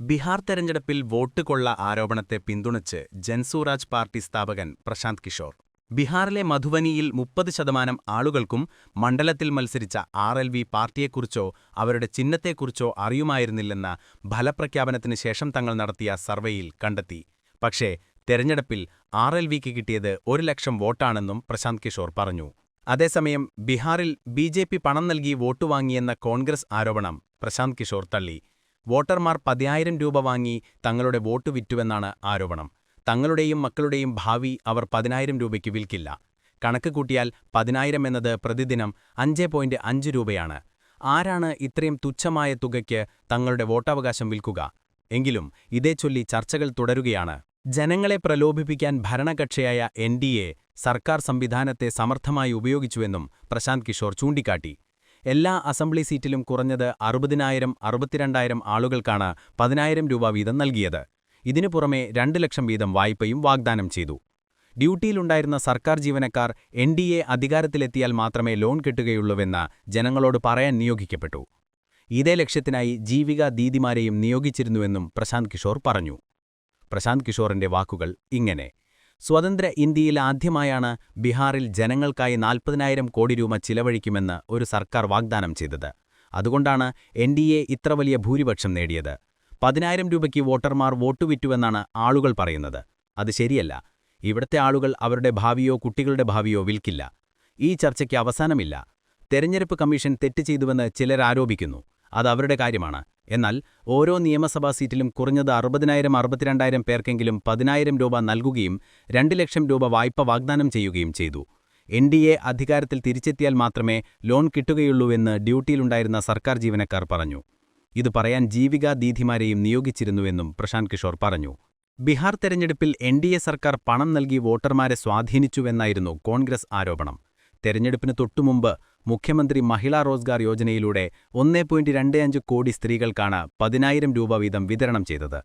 ബീഹാർ തെരഞ്ഞെടുപ്പിൽ വോട്ട് കൊള്ള ആരോപണത്തെ പിന്തുണച്ച് ജൻസൂറാജ് പാർട്ടി സ്ഥാപകൻ പ്രശാന്ത് കിഷോർ. ബീഹാറിലെ മധുവനിയിൽ മുപ്പത് ശതമാനം ആളുകൾക്കും മണ്ഡലത്തിൽ മത്സരിച്ച ആർ എൽ വി പാർട്ടിയെക്കുറിച്ചോ അവരുടെ ചിഹ്നത്തെക്കുറിച്ചോ അറിയുമായിരുന്നില്ലെന്ന ഫലപ്രഖ്യാപനത്തിന് ശേഷം തങ്ങൾ നടത്തിയ സർവേയിൽ കണ്ടെത്തി. പക്ഷേ തെരഞ്ഞെടുപ്പിൽ ആർ എൽ വിക്ക് കിട്ടിയത് ഒരു ലക്ഷം വോട്ടാണെന്നും പ്രശാന്ത് കിഷോർ പറഞ്ഞു. അതേസമയം ബീഹാറിൽ ബി പണം നൽകി വോട്ട് വാങ്ങിയെന്ന കോൺഗ്രസ് ആരോപണം പ്രശാന്ത് കിഷോർ തള്ളി. വോട്ടർമാർ പതിനായിരം രൂപ വാങ്ങി തങ്ങളുടെ വോട്ട് വിറ്റുവെന്നാണ് ആരോപണം. തങ്ങളുടെയും മക്കളുടെയും ഭാവി അവർ പതിനായിരം രൂപയ്ക്ക് വിൽക്കില്ല. കണക്ക് കൂട്ടിയാൽ പതിനായിരം എന്നത് പ്രതിദിനം അഞ്ച് പോയിന്റ് അഞ്ച് രൂപയാണ്. ആരാണ് ഇത്രയും തുച്ഛമായ തുകയ്ക്ക് തങ്ങളുടെ വോട്ടവകാശം വിൽക്കുക? എങ്കിലും ഇതേ ചൊല്ലി ചർച്ചകൾ തുടരുകയാണ്. ജനങ്ങളെ പ്രലോഭിപ്പിക്കാൻ ഭരണകക്ഷിയായ എൻ സർക്കാർ സംവിധാനത്തെ സമർത്ഥമായി ഉപയോഗിച്ചുവെന്നും പ്രശാന്ത് കിഷോർ ചൂണ്ടിക്കാട്ടി. എല്ലാ അസംബ്ലി സീറ്റിലും കുറഞ്ഞത് അറുപതിനായിരം അറുപത്തിരണ്ടായിരം ആളുകൾക്കാണ് പതിനായിരം രൂപ വീതം നൽകിയത്. ഇതിനു പുറമെ രണ്ട് ലക്ഷം വീതം വായ്പയും വാഗ്ദാനം ചെയ്തു. ഡ്യൂട്ടിയിലുണ്ടായിരുന്ന സർക്കാർ ജീവനക്കാർ എൻ ഡി എ അധികാരത്തിലെത്തിയാൽ മാത്രമേ ലോൺ കിട്ടുകയുള്ളൂവെന്ന് ജനങ്ങളോട് പറയാൻ നിയോഗിക്കപ്പെട്ടു. ഇതേ ലക്ഷ്യത്തിനായി ജീവിക ദീദിമാരെയും നിയോഗിച്ചിരുന്നുവെന്നും പ്രശാന്ത് കിഷോർ പറഞ്ഞു. പ്രശാന്ത് കിഷോറിന്റെ വാക്കുകൾ ഇങ്ങനെ. സ്വതന്ത്ര ഇന്ത്യയിൽ ആദ്യമായാണ് ബീഹാറിൽ ജനങ്ങൾക്കായി നാൽപ്പതിനായിരം കോടി രൂപ ചിലവഴിക്കുമെന്ന് ഒരു സർക്കാർ വാഗ്ദാനം ചെയ്തത്. അതുകൊണ്ടാണ് എൻ ഇത്ര വലിയ ഭൂരിപക്ഷം നേടിയത്. പതിനായിരം രൂപയ്ക്ക് വോട്ടർമാർ വോട്ടുവിറ്റുവെന്നാണ് ആളുകൾ പറയുന്നത്. അത് ശരിയല്ല. ഇവിടത്തെ ആളുകൾ അവരുടെ ഭാവിയോ കുട്ടികളുടെ ഭാവിയോ വിൽക്കില്ല. ഈ ചർച്ചയ്ക്ക് അവസാനമില്ല. തെരഞ്ഞെടുപ്പ് കമ്മീഷൻ തെറ്റ് ചെയ്തുവെന്ന് ചിലരാരോപിക്കുന്നു അത് അവരുടെ കാര്യമാണ്. എന്നാൽ ഓരോ നിയമസഭാ സീറ്റിലും കുറഞ്ഞത് അറുപതിനായിരം അറുപത്തിരണ്ടായിരം പേർക്കെങ്കിലും പതിനായിരം രൂപ നൽകുകയും രണ്ട് ലക്ഷം രൂപ വായ്പ വാഗ്ദാനം ചെയ്യുകയും ചെയ്തു. എൻ ഡി എ അധികാരത്തിൽ തിരിച്ചെത്തിയാൽ മാത്രമേ ലോൺ കിട്ടുകയുള്ളൂവെന്ന് ഡ്യൂട്ടിയിലുണ്ടായിരുന്ന സർക്കാർ ജീവനക്കാർ പറഞ്ഞു. ഇത് പറയാൻ ജീവികാ ദീധിമാരെയും നിയോഗിച്ചിരുന്നുവെന്നും പ്രശാന്ത് കിഷോർ പറഞ്ഞു. ബീഹാർ തെരഞ്ഞെടുപ്പിൽ എൻ ഡി എ സർക്കാർ പണം നൽകി വോട്ടർമാരെ സ്വാധീനിച്ചുവെന്നായിരുന്നു കോൺഗ്രസ് ആരോപണം. തെരഞ്ഞെടുപ്പിന് തൊട്ടുമുമ്പ് മുഖ്യമന്ത്രി മഹിളാ റോസ്ഗാർ യോജനയിലൂടെ ഒന്നേ കോടി സ്ത്രീകൾക്കാണ് പതിനായിരം രൂപ വീതം വിതരണം ചെയ്തത്